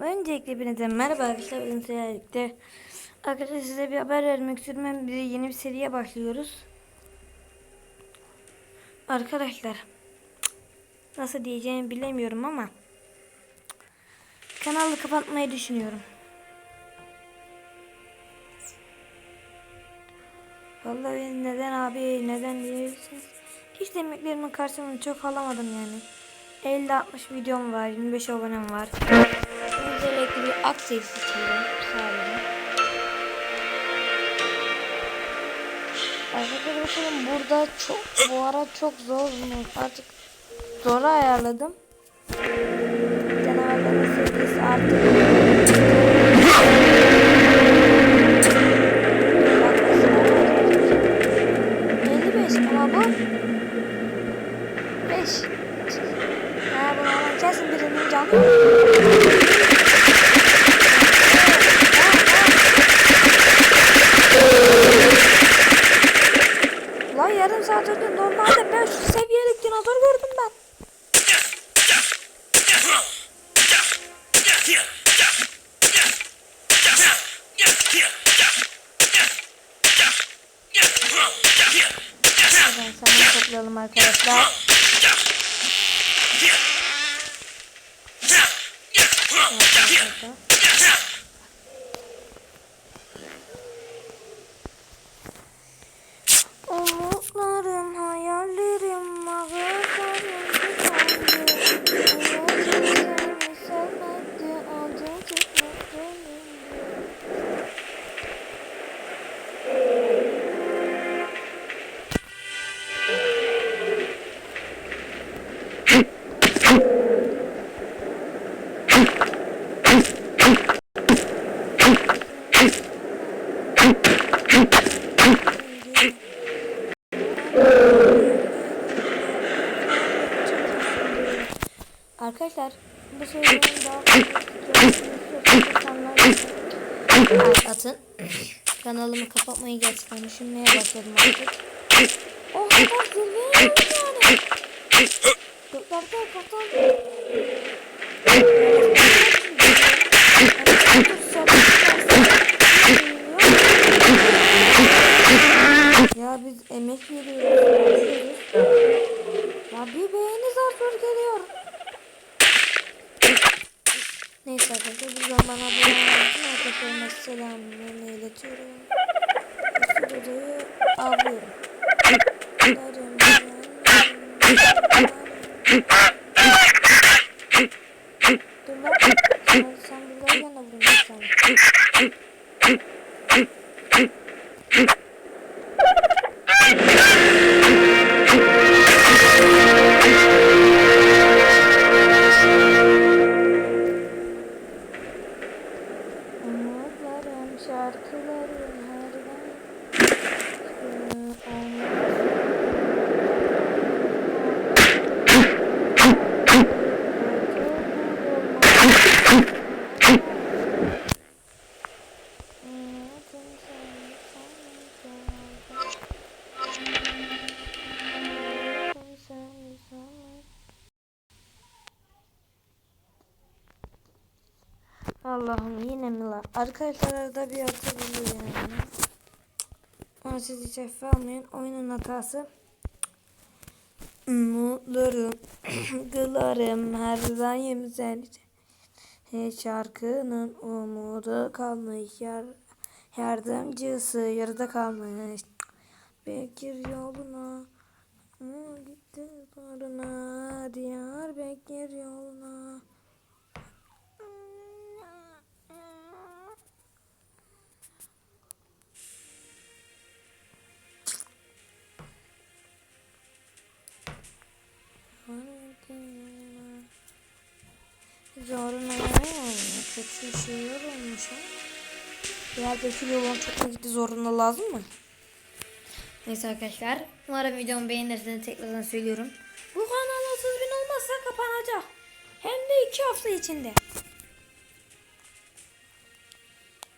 Öncelikle hepinize merhaba arkadaşlar. Bugün sizlerle arkadaşlar size bir haber vermek istiyorum. Hem bir yeni bir seriye başlıyoruz. Arkadaşlar nasıl diyeceğimi bilemiyorum ama kanalı kapatmayı düşünüyorum. Vallahi neden abi neden diyebilirsiniz. Hiç emeklerimin karşılığını çok alamadım yani. 50-60 videom var, 25 abonem var. Özellikle bir aksilik istiyorum sadece. Arkadaşlar burada çok bu ara çok zor mu? Artık zora ayarladım. Canavarların sevgisi artık. ama bu 5 Ha bunu hemen kesin birinin canı. Lan yarım saat önce normalde 500 seviyelik dinozor gördüm ben. Hemen sana toplayalım arkadaşlar. Umutlarım, Arkadaşlar bu serinin daha atın. Kanalımı kapatmayı gerçekten düşünmeye başladım artık. Oh bak zirveye yani. Göklerde kaptan. Ya biz emek veriyoruz. Ya bir beğeni zar zor geliyor. Neyse arkadaşlar buradan bana abone olmasın selamlarını iletiyorum. Videoyu avlıyorum. Dur lan. Sen, sen buradayken de Allah'ım yine mi la? Arkadaşlar arada bir atabiliyor yani. Ama siz hiç hafife almayın. Oyunun hatası. Umutlarım, gılarım her daim sen. Şarkının umudu kalmış. Yar, yardımcısı yarıda kalmış. Bekir yoluna. Gitti zoruna. Diyar Bekir yoluna. Diğer 5 milyon çok gitti zorunda lazım mı? Neyse arkadaşlar. Umarım videomu beğenirseniz tekrardan söylüyorum. Bu kanal 30 bin olmazsa kapanacak. Hem de 2 hafta içinde.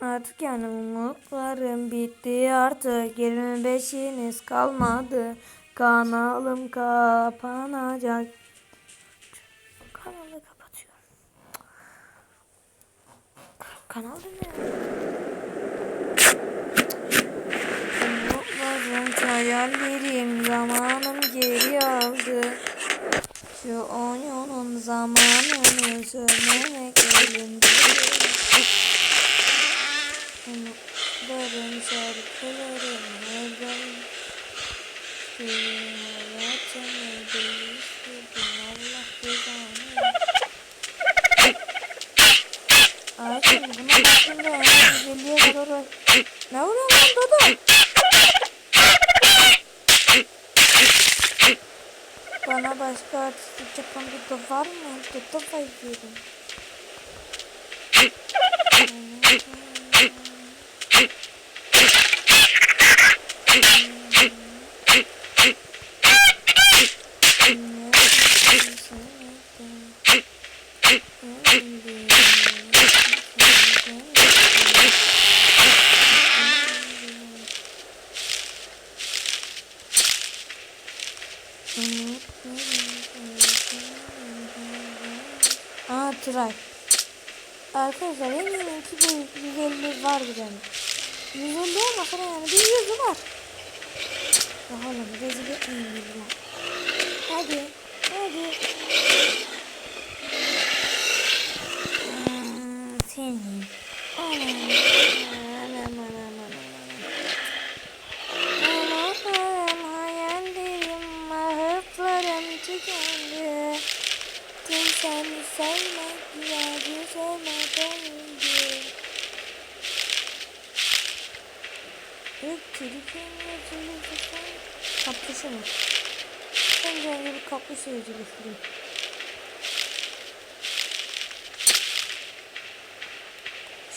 Artık yanımlıklarım bitti artık 25'iniz kalmadı. Kanalım kapanacak. Kanalı kapatıyorum. Kanalda ne? Hayallerim zamanım geri aldı. Şu oyunun zamanını söylemek elimde. Umutlarım şarkılarım nereden? Benim hayatımı değiştirdin Allah cezanı. Şimdi buna baktığımda en 150'ye kadar. Ne vuruyor lan Dodo? Bana başka artistlik yapan Dodo var mı? Dodo bayılıyorum. Aa Arkadaşlar eminim ki bu 150 vardır yani. 150 olmasa yani bir yüzü var. Ya oğlum rezil etmeyin bizi. Hadi. Hadi. Hmm, Seni. Anam. Öptürükün yazılı tutan kaplışı mı? Bence önce bir kaplışı yazılı tutayım.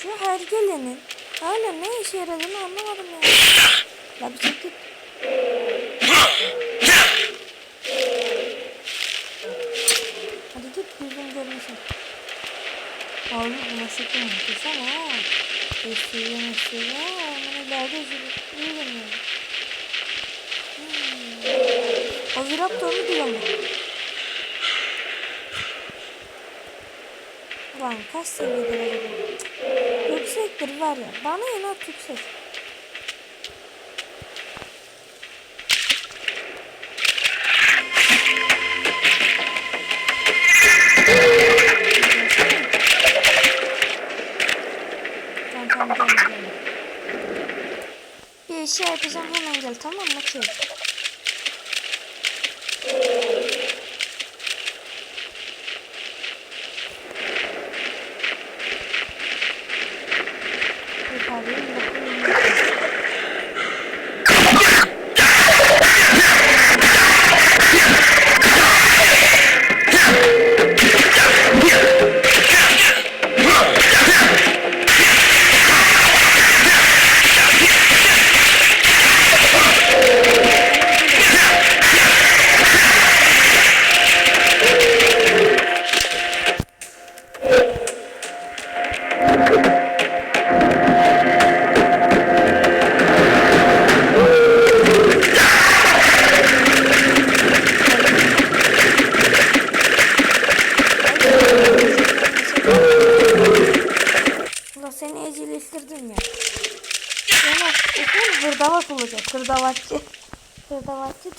Şu hergelenin hala ne işe yaradığını anlamadım ya. La bir çek git. Hadi git yüzüm görmesin. Abi buna şükür muhteşem ha. Eskiye meskiye üzülüyorum ya. Hmm. O viraptor mu diyor mu? Ulan kaç seviyedir acaba? Yüksektir var ya. Bana inat yüksek. Valeu,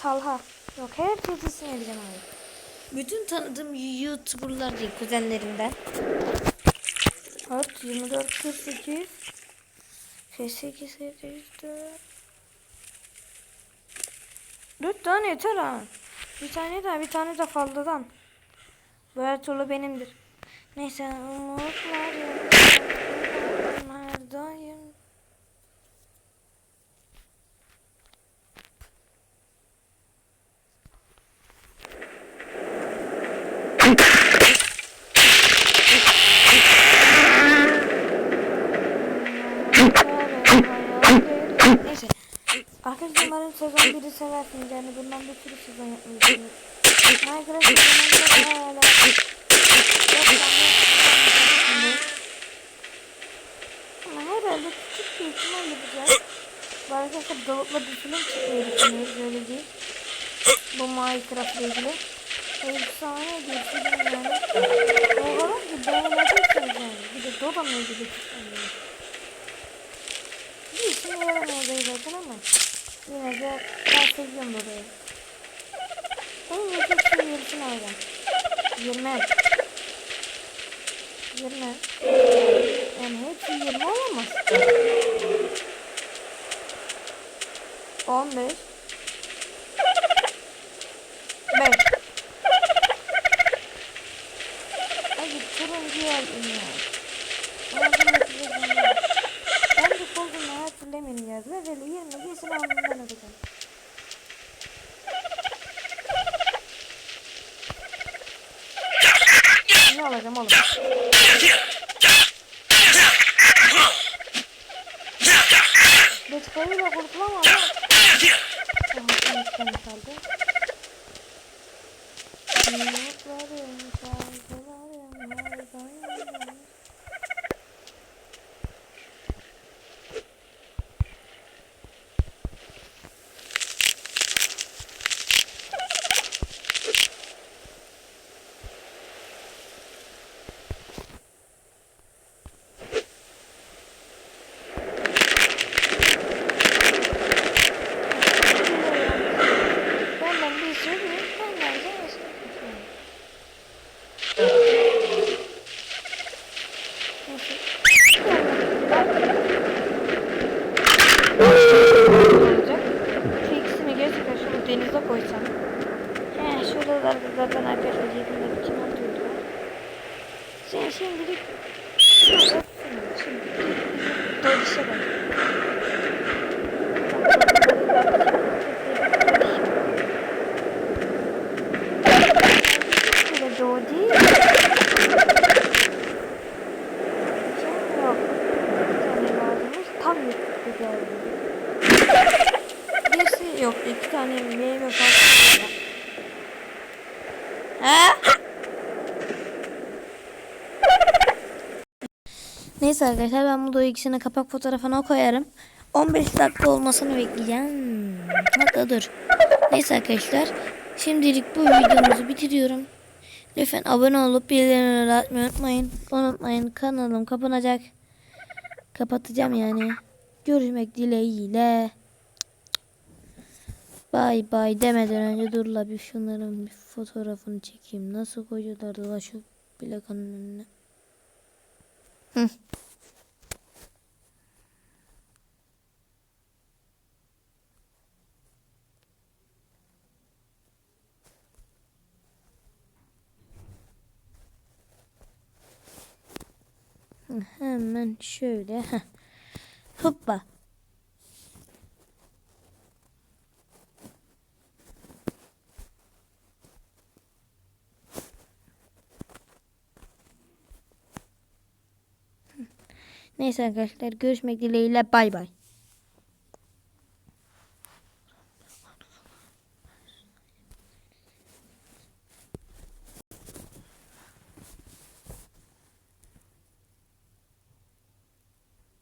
Talha. Yok her türlüsünü edeceğim abi. Bütün tanıdığım YouTuber'lar değil kuzenlerimden. At 24 48 48 704 Dört tane yeter ha. Bir tane daha bir tane de fazladan. Bu her türlü benimdir. Neyse umutlarım her daim. Neyse. Umarım sezon 1'i seversiniz. Yani bundan bir sürü sezon düşünüyorum. Minecraft sezonunda daha hala ama herhalde küçük bir ihtimal yapacağız. Bu arkadaşlar Davut'la bir film çıkmayı düşünüyoruz öyle değil. Bu Minecraft ile ilgili. Efsane bir film yani. O kadar ki beğenmediyseniz yani. Bir de o da mevcut. Bir işim yaramıyor odayı zaten ama. Yine de ben seviyorum odayı. En yüksek seviyesini alacağım. 20. 20. Yani hepsi 20 olamaz. 15. 5. Hadi turuncu yazdım ya. Ağzım hatırladım ya. Ben de kolduğumu Leveli 20 kesin alnından ödeyeceğim. Ne alacağım oğlum? Betkayıyla kurtulamam ama. Aha sen üstten kaldı. Umutlarım, şarkılarım her daim. Benden bir sürü, benden de bir sürü. olacak. Şu ikisini gerçekten şunu denize koysam. He şurada zaten arkadaşlar yakında bir çimen durdu. Sen şimdilik şurada şimdi doluşa bak. Şöyle doğdu. Yok. Bir tane lazımız. Tam yuttu geldi. Birisi yok. iki tane meyve fazla. Ha? Neyse arkadaşlar ben bu da ikisini kapak fotoğrafına koyarım. 15 dakika olmasını bekleyeceğim. Hatta dur. Neyse arkadaşlar. Şimdilik bu videomuzu bitiriyorum. Lütfen abone olup bildirimleri atmayı unutmayın. Unutmayın kanalım kapanacak. Kapatacağım yani. Görüşmek dileğiyle. Bay bay demeden önce dur la bir şunların bir fotoğrafını çekeyim. Nasıl koyuyorlardı la şu plakanın önüne. Hı. Hemen şöyle. Hoppa. Neyse arkadaşlar görüşmek dileğiyle bay bay.